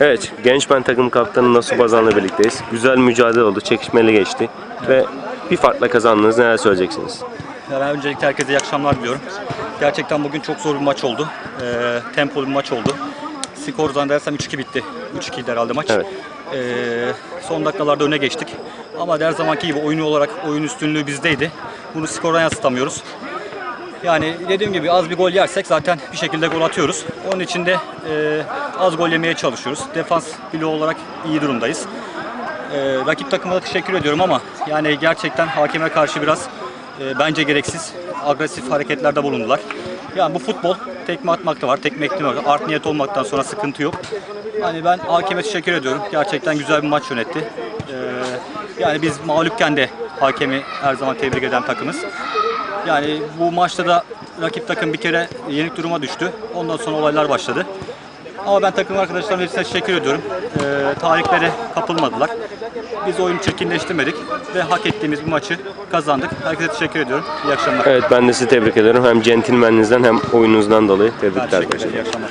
Evet, Gençmen takım kaptanı Nasuh Bazan'la birlikteyiz. Güzel mücadele oldu, çekişmeli geçti ve bir farkla kazandınız. Neler söyleyeceksiniz? Ya Ben öncelikle herkese iyi akşamlar diliyorum. Gerçekten bugün çok zor bir maç oldu. Ee, tempolu bir maç oldu. Skor zannedersem 3-2 bitti. 3-2 herhalde maç. Evet. Ee, son dakikalarda öne geçtik. Ama her zamanki gibi oyunu olarak oyun üstünlüğü bizdeydi. Bunu skordan yansıtamıyoruz. Yani dediğim gibi az bir gol yersek zaten bir şekilde gol atıyoruz. Onun için de e, az gol yemeye çalışıyoruz. Defans bloğu olarak iyi durumdayız. Ee, rakip takıma da teşekkür ediyorum ama yani gerçekten hakeme karşı biraz e, bence gereksiz agresif hareketlerde bulundular. Yani bu futbol tekme atmak da var, tekme eklemek var. Art niyet olmaktan sonra sıkıntı yok. Yani ben hakeme teşekkür ediyorum. Gerçekten güzel bir maç yönetti. Ee, yani biz mağlupken de hakemi her zaman tebrik eden takımız. Yani bu maçta da rakip takım bir kere yenik duruma düştü. Ondan sonra olaylar başladı. Ama ben takım arkadaşlarım hepsine teşekkür ediyorum. Ee, tarihlere kapılmadılar. Biz oyunu çirkinleştirmedik ve hak ettiğimiz bir maçı kazandık. Herkese teşekkür ediyorum. İyi akşamlar. Evet, ben de sizi tebrik ederim. Hem centilmenliğinizden hem oyununuzdan dolayı tebrikler teşekkür ederim. İyi akşamlar.